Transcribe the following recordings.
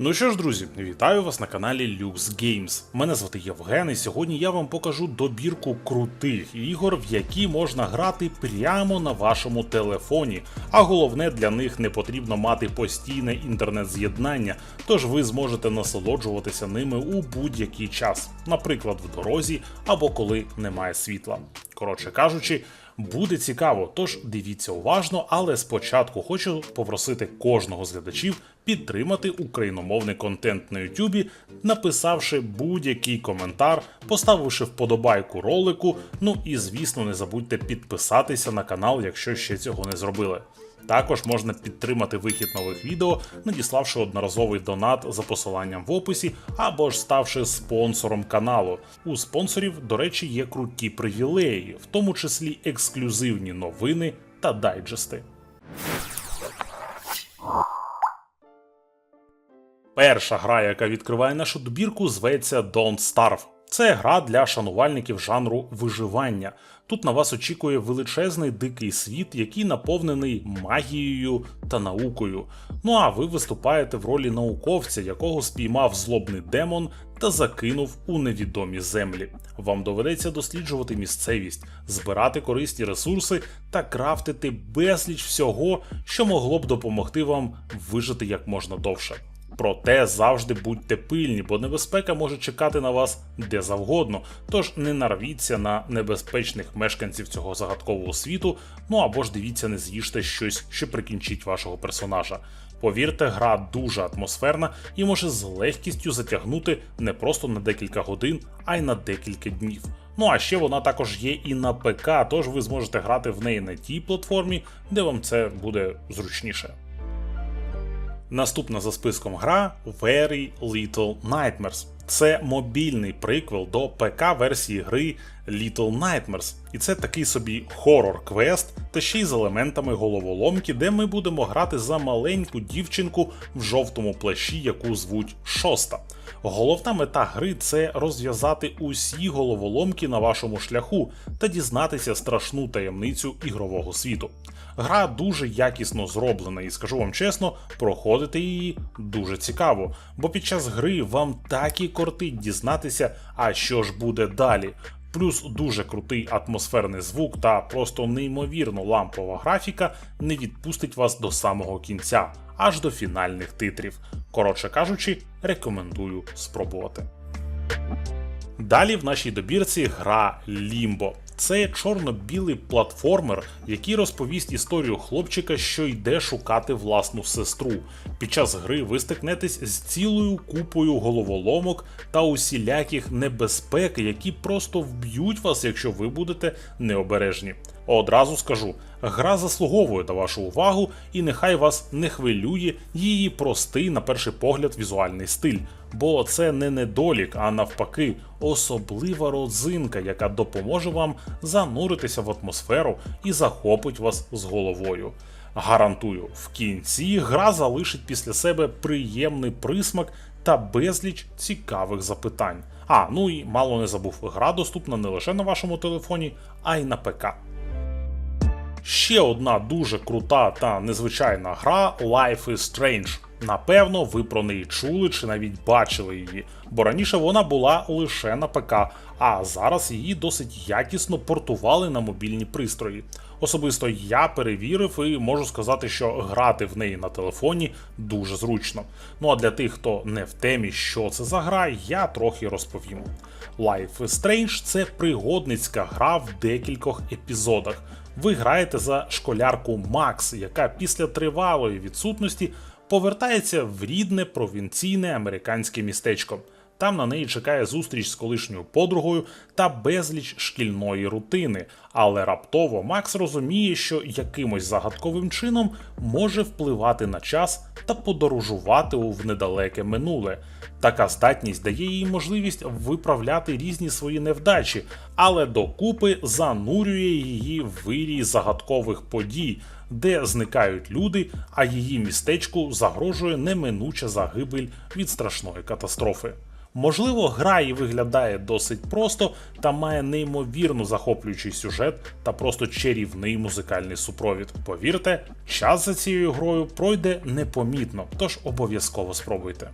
Ну що ж, друзі, вітаю вас на каналі Lux Games. Мене звати Євген, і сьогодні я вам покажу добірку крутих ігор, в які можна грати прямо на вашому телефоні. А головне для них не потрібно мати постійне інтернет-з'єднання, тож ви зможете насолоджуватися ними у будь-який час, наприклад, в дорозі або коли немає світла. Коротше кажучи. Буде цікаво, тож дивіться уважно, але спочатку хочу попросити кожного з глядачів підтримати україномовний контент на Ютубі, написавши будь-який коментар, поставивши вподобайку ролику. Ну і звісно, не забудьте підписатися на канал, якщо ще цього не зробили. Також можна підтримати вихід нових відео, надіславши одноразовий донат за посиланням в описі, або ж ставши спонсором каналу. У спонсорів, до речі, є круті привілеї, в тому числі ексклюзивні новини та дайджести. Перша гра, яка відкриває нашу добірку, зветься Don't Starve. Це гра для шанувальників жанру виживання. Тут на вас очікує величезний дикий світ, який наповнений магією та наукою. Ну а ви виступаєте в ролі науковця, якого спіймав злобний демон та закинув у невідомі землі. Вам доведеться досліджувати місцевість, збирати корисні ресурси та крафтити безліч всього, що могло б допомогти вам вижити як можна довше. Проте завжди будьте пильні, бо небезпека може чекати на вас де завгодно. Тож не нарвіться на небезпечних мешканців цього загадкового світу, ну або ж дивіться, не з'їжте щось, що прикінчить вашого персонажа. Повірте, гра дуже атмосферна і може з легкістю затягнути не просто на декілька годин, а й на декілька днів. Ну а ще вона також є і на ПК, тож ви зможете грати в неї на тій платформі, де вам це буде зручніше. Наступна за списком гра Very Little Nightmares. Це мобільний приквел до ПК-версії гри Little Nightmares. І це такий собі хорор-квест, та ще й з елементами головоломки, де ми будемо грати за маленьку дівчинку в жовтому плащі, яку звуть Шоста. Головна мета гри це розв'язати усі головоломки на вашому шляху та дізнатися страшну таємницю ігрового світу. Гра дуже якісно зроблена, і скажу вам чесно, проходити її дуже цікаво, бо під час гри вам так і кортить дізнатися, а що ж буде далі. Плюс дуже крутий атмосферний звук та просто неймовірно лампова графіка не відпустить вас до самого кінця, аж до фінальних титрів. Коротше кажучи, рекомендую спробувати. Далі в нашій добірці гра Limbo. Це чорно-білий платформер, який розповість історію хлопчика, що йде шукати власну сестру. Під час гри ви стикнетесь з цілою купою головоломок та усіляких небезпек, які просто вб'ють вас, якщо ви будете необережні. Одразу скажу, гра заслуговує на вашу увагу, і нехай вас не хвилює її простий, на перший погляд, візуальний стиль. Бо це не недолік, а навпаки, особлива родзинка, яка допоможе вам зануритися в атмосферу і захопить вас з головою. Гарантую, в кінці гра залишить після себе приємний присмак та безліч цікавих запитань. А, ну і мало не забув, гра доступна не лише на вашому телефоні, а й на ПК. Ще одна дуже крута та незвичайна гра Life is Strange. Напевно, ви про неї чули чи навіть бачили її, бо раніше вона була лише на ПК, а зараз її досить якісно портували на мобільні пристрої. Особисто я перевірив і можу сказати, що грати в неї на телефоні дуже зручно. Ну а для тих, хто не в темі, що це за гра, я трохи розповім. Life is Strange це пригодницька гра в декількох епізодах. Ви граєте за школярку Макс, яка після тривалої відсутності повертається в рідне провінційне американське містечко. Там на неї чекає зустріч з колишньою подругою та безліч шкільної рутини. Але раптово Макс розуміє, що якимось загадковим чином може впливати на час та подорожувати в недалеке минуле. Така здатність дає їй можливість виправляти різні свої невдачі, але докупи занурює її в вирій загадкових подій, де зникають люди, а її містечку загрожує неминуча загибель від страшної катастрофи. Можливо, гра і виглядає досить просто та має неймовірно захоплюючий сюжет та просто чарівний музикальний супровід. Повірте, час за цією грою пройде непомітно, тож обов'язково спробуйте.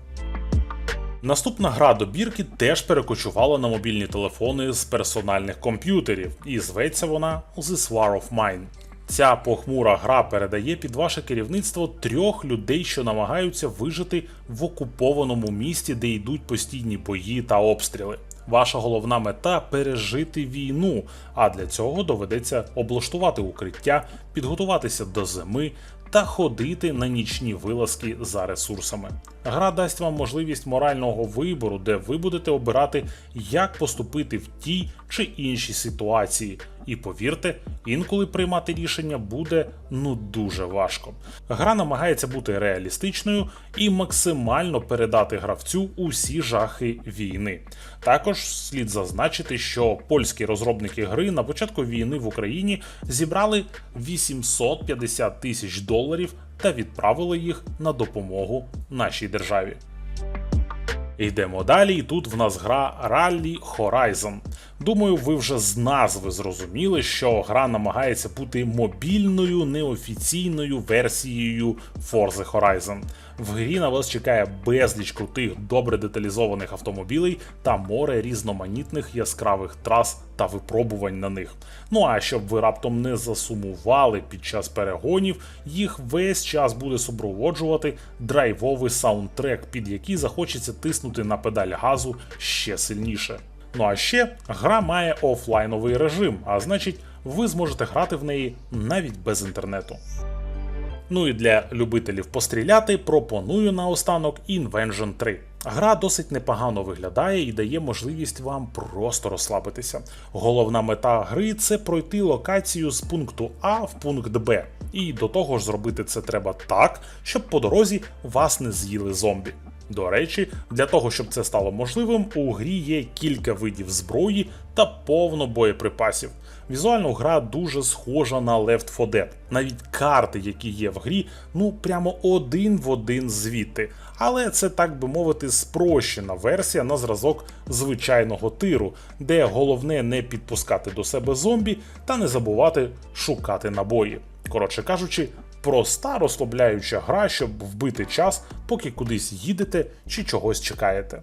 Наступна гра добірки теж перекочувала на мобільні телефони з персональних комп'ютерів, і зветься вона This War of Mine. Ця похмура гра передає під ваше керівництво трьох людей, що намагаються вижити в окупованому місті, де йдуть постійні бої та обстріли. Ваша головна мета пережити війну, а для цього доведеться облаштувати укриття, підготуватися до зими та ходити на нічні вилазки за ресурсами. Гра дасть вам можливість морального вибору, де ви будете обирати, як поступити в тій чи іншій ситуації. І повірте, інколи приймати рішення буде ну дуже важко. Гра намагається бути реалістичною і максимально передати гравцю усі жахи війни. Також слід зазначити, що польські розробники гри на початку війни в Україні зібрали 850 тисяч доларів та відправили їх на допомогу нашій державі. Йдемо далі, і тут в нас гра Rally Horizon. Думаю, ви вже з назви зрозуміли, що гра намагається бути мобільною неофіційною версією Forza Horizon. В грі на вас чекає безліч крутих, добре деталізованих автомобілей та море різноманітних яскравих трас та випробувань на них. Ну а щоб ви раптом не засумували під час перегонів, їх весь час буде супроводжувати драйвовий саундтрек, під який захочеться тиснути на педаль газу ще сильніше. Ну а ще гра має офлайновий режим, а значить, ви зможете грати в неї навіть без інтернету. Ну і для любителів постріляти пропоную наостанок Invention 3. Гра досить непогано виглядає і дає можливість вам просто розслабитися. Головна мета гри це пройти локацію з пункту А в пункт Б. І до того ж зробити це треба так, щоб по дорозі вас не з'їли зомбі. До речі, для того, щоб це стало можливим, у грі є кілька видів зброї та повно боєприпасів. Візуально гра дуже схожа на Left 4 Dead. Навіть карти, які є в грі, ну прямо один в один звідти. Але це, так би мовити, спрощена версія на зразок звичайного тиру, де головне не підпускати до себе зомбі та не забувати шукати набої. Коротше кажучи, проста розслабляюча гра, щоб вбити час, поки кудись їдете чи чогось чекаєте.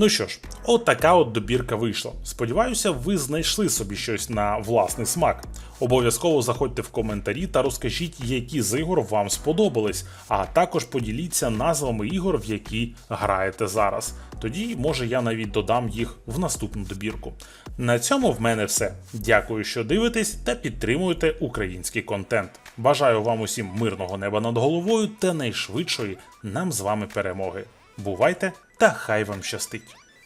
Ну що ж, от така от добірка вийшла. Сподіваюся, ви знайшли собі щось на власний смак. Обов'язково заходьте в коментарі та розкажіть, які з ігор вам сподобались, а також поділіться назвами ігор, в які граєте зараз. Тоді, може, я навіть додам їх в наступну добірку. На цьому в мене все. Дякую, що дивитесь та підтримуєте український контент. Бажаю вам усім мирного неба над головою та найшвидшої нам з вами перемоги. Бувайте та хай вам щастить!